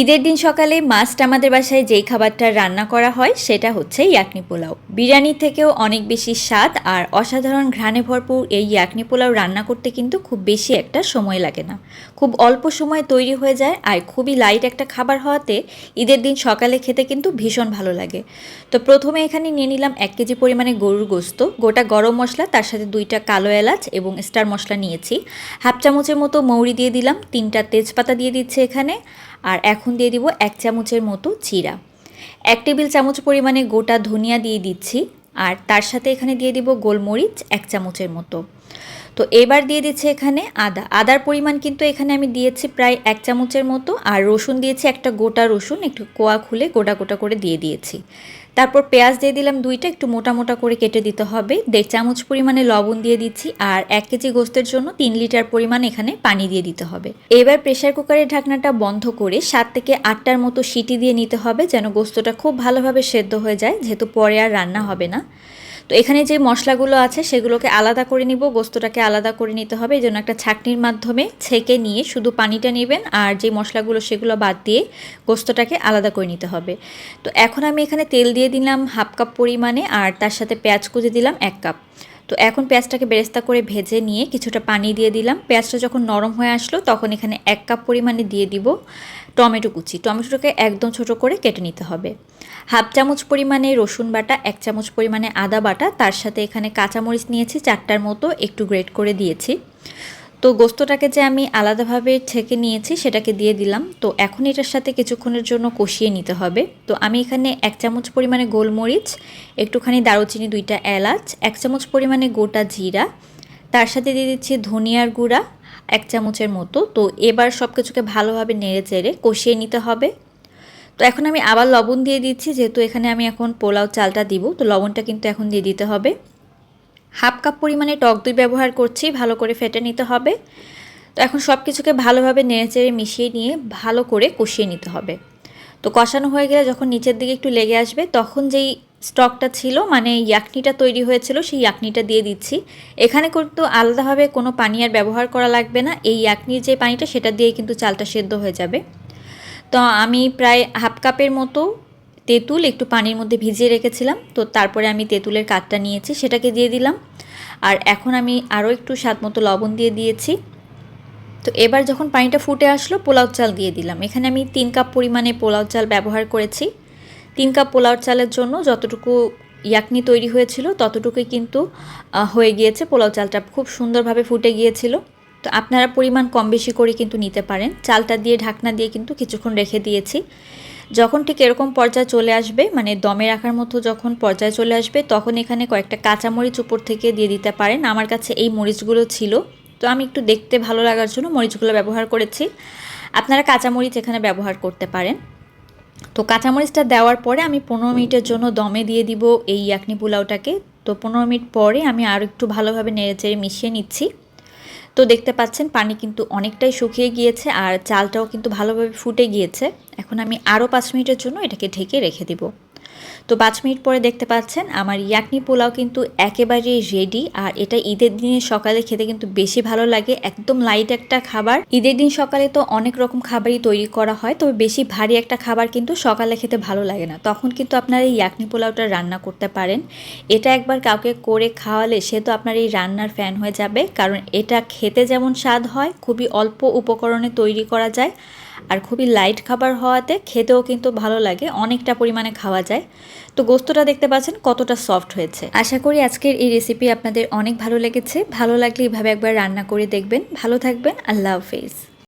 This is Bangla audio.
ঈদের দিন সকালে মাস্ট আমাদের বাসায় যেই খাবারটা রান্না করা হয়, সেটা হচ্ছে ইয়াকনি পোলাও। বিরিয়ানির থেকেও অনেক বেশি স্বাদ আর অসাধারণ ঘ্রাণে ভরপুর এই ইয়াকনি পোলাও রান্না করতে কিন্তু খুব বেশি একটা সময় লাগে না। খুব অল্প সময় তৈরি হয়ে যায় আর খুবই লাইট একটা খাবার হওয়াতে ঈদের দিন সকালে খেতে কিন্তু ভীষণ ভালো লাগে। তো প্রথমে এখানে নিয়ে নিলাম এক কেজি পরিমাণে গরুর গোস্ত। গোটা গরম মশলা, তার সাথে দুইটা কালো এলাচ এবং স্টার মশলা নিয়েছি। হাফ চামচের মতো মৌরি দিয়ে দিলাম, তিনটা তেজপাতা দিয়ে দিচ্ছে এখানে। আর এখন দিয়ে দিব এক চামচের মতো চিরা। এক টেবিল চামচ পরিমাণে গোটা ধনিয়া দিয়ে দিচ্ছি আর তার সাথে এখানে দিয়ে দিব গোলমরিচ এক চামচের মতো। তো এবার দিয়ে দিচ্ছি এখানে আদা। আদার পরিমাণ কিন্তু এখানে আমি দিয়েছি প্রায় এক চামচের মতো, আর রসুন দিয়েছি একটা গোটা রসুন, একটু কোয়া খুলে গোটা গোটা করে দিয়ে দিয়েছি। তারপর পেঁয়াজ দিয়ে দিলাম দুইটা, একটু মোটা মোটা করে কেটে দিতে হবে। দেড় চামচ পরিমাণে লবণ দিয়ে দিচ্ছি, আর এক কেজি গোস্তের জন্য তিন লিটার পরিমাণ এখানে পানি দিয়ে দিতে হবে। এবার প্রেশার কুকারের ঢাকনাটা বন্ধ করে সাত থেকে আটটার মতো সিটি দিয়ে নিতে হবে, যেন গোস্তটা খুব ভালোভাবে সেদ্ধ হয়ে যায়, যেহেতু পরে আর রান্না হবে না। তো এখানে যে মশলাগুলো আছে সেগুলোকে আলাদা করে নিব, গোস্তটাকে আলাদা করে নিতে হবে। এই একটা ছাকনির মাধ্যমে ছেঁকে নিয়ে শুধু পানিটা নেবেন আর যে মশলাগুলো সেগুলো বাদ দিয়ে গোস্তটাকে আলাদা করে নিতে হবে। তো এখন আমি এখানে তেল দিয়ে দিলাম হাফ কাপ পরিমাণে আর তার সাথে পেঁয়াজ কুচি দিলাম এক কাপ। তো এখন পেঁয়াজটাকে বেরেস্তা করে ভেজে নিয়ে কিছুটা পানি দিয়ে দিলাম। পেঁয়াজটা যখন নরম হয়ে আসলো, তখন এখানে এক কাপ পরিমাণে দিয়ে দিব টমেটো কুচি। টমেটোটাকে একদম ছোট করে কেটে নিতে হবে। হাফ চামচ পরিমাণে রসুন বাটা, এক চামচ পরিমাণে আদা বাটা, তার সাথে এখানে কাঁচামরিচ নিয়েছি, চারটার মতো একটু গ্রেট করে দিয়েছি। তো গোস্তটাকে যে আমি আলাদাভাবে ছেঁকে নিয়েছি, সেটাকে দিয়ে দিলাম। তো এখন এটার সাথে কিছুক্ষণের জন্য কষিয়ে নিতে হবে। তো আমি এখানে এক চামচ পরিমাণে গোলমরিচ, একটুখানি দারুচিনি, দুইটা এলাচ, এক চামচ পরিমাণে গোটা জিরা, তার সাথে দিয়ে দিচ্ছি ধনিয়ার গুঁড়া, এক চামচের মতো। তো এবার সব কিছুকে ভালোভাবে নেড়ে চেড়ে কষিয়ে নিতে হবে। তো এখন আমি আবার লবণ দিয়ে দিচ্ছি, যেহেতু এখানে আমি এখন পোলাও চালটা দিব, তো লবণটা কিন্তু এখন দিয়ে দিতে হবে। হাফ কাপ পরিমাণে টক দই ব্যবহার করছি, ভালো করে ফেটে নিতে হবে। তো এখন সব কিছুকে ভালোভাবে নেড়েচেড়ে মিশিয়ে নিয়ে ভালো করে কষিয়ে নিতে হবে। তো কষানো হয়ে গেলে যখন নিচের দিকে একটু লেগে আসবে, তখন যেই স্টকটা ছিল মানে ইয়াকনিটা তৈরি হয়েছিল, সেই ইয়াকনিটা দিয়ে দিচ্ছি। এখানে কিন্তু আলাদাভাবে কোনো পানি আর ব্যবহার করা লাগবে না। এই ইয়াকনির যে পানিটা, সেটা দিয়ে কিন্তু চালটা সেদ্ধ হয়ে যাবে। তো আমি প্রায় হাফ কাপের মতো তেঁতুল একটু পানির মধ্যে ভিজিয়ে রেখেছিলাম। তো তারপরে আমি তেঁতুলের কাঠটা নিয়েছি, সেটাকে দিয়ে দিলাম। আর এখন আমি আরও একটু স্বাদ মতো লবণ দিয়ে দিয়েছি। তো এবার যখন পানিটা ফুটে আসলো, পোলাও চাল দিয়ে দিলাম। এখানে আমি তিন কাপ পরিমাণে পোলাও চাল ব্যবহার করেছি। তিন কাপ পোলাও চালের জন্য যতটুকু ইয়াকনি তৈরি হয়েছিল, ততটুকুই কিন্তু হয়ে গিয়েছে। পোলাও চালটা খুব সুন্দরভাবে ফুটে গিয়েছিল। তো আপনারা পরিমাণ কম বেশি করে কিন্তু নিতে পারেন। চালটা দিয়ে, ঢাকনা দিয়ে কিন্তু কিছুক্ষণ রেখে দিয়েছি। যখন ঠিক এরকম পর্যায়ে চলে আসবে মানে দমে রাখার মতো যখন পর্যায়ে চলে আসবে, তখন এখানে কয়েকটা কাঁচামরিচ উপর থেকে দিয়ে দিতে পারেন। আমার কাছে এই মরিচগুলো ছিল। তো আমি একটু দেখতে ভালো লাগার জন্য মরিচগুলো ব্যবহার করেছি। আপনারা কাঁচামরিচ এখানে ব্যবহার করতে পারেন। তো কাঁচামরিচটা দেওয়ার পরে আমি পনেরো মিনিটের জন্য দমে দিয়ে দিব এই ইয়াকনি পোলাওটাকে তো পনেরো মিনিট পরে আমি আরও একটু ভালোভাবে নেড়েচেড়ে মিশিয়ে নিচ্ছি। তো দেখতে পাচ্ছেন পানি কিন্তু অনেকটাই শুকিয়ে গিয়েছে আর চালটাও কিন্তু ভালোভাবে ফুটে গিয়েছে। এখন আমি আরও পাঁচ মিনিটের জন্য এটাকে ঢেকে রেখে দিব। তো পাঁচ মিনিট পরে দেখতে পাচ্ছেন আমার ইয়াকনি পোলাও কিন্তু একেবারেই রেডি আর এটা ঈদের দিনে সকালে খেতে কিন্তু বেশি ভালো লাগে, একদম লাইট একটা খাবার। ঈদের দিন সকালে তো অনেক রকম খাবারই তৈরি করা হয়, তবে বেশি ভারী একটা খাবার কিন্তু সকালে খেতে ভালো লাগে না। তখন কিন্তু আপনারা এই ইয়াকনি পোলাওটা রান্না করতে পারেন। এটা একবার কাউকে করে খাওয়ালে সে তো আপনার এই রান্নার ফ্যান হয়ে যাবে, কারণ এটা খেতে যেমন স্বাদ হয়, খুবই অল্প উপকরণে তৈরি করা যায়। আর খুবই লাইট খাবার হওয়াতে খেতেও কিন্তু ভালো লাগে, অনেকটা পরিমাণে খাওয়া যায়। তো গোস্তটা দেখতে পাচ্ছেন কতটা সফট হয়েছে। আশা করি আজকের এই রেসিপি আপনাদের অনেক ভালো লেগেছে। ভালো লাগলে এভাবে একবার রান্না করে দেখবেন। ভালো থাকবেন। আল্লাহ হাফিজ।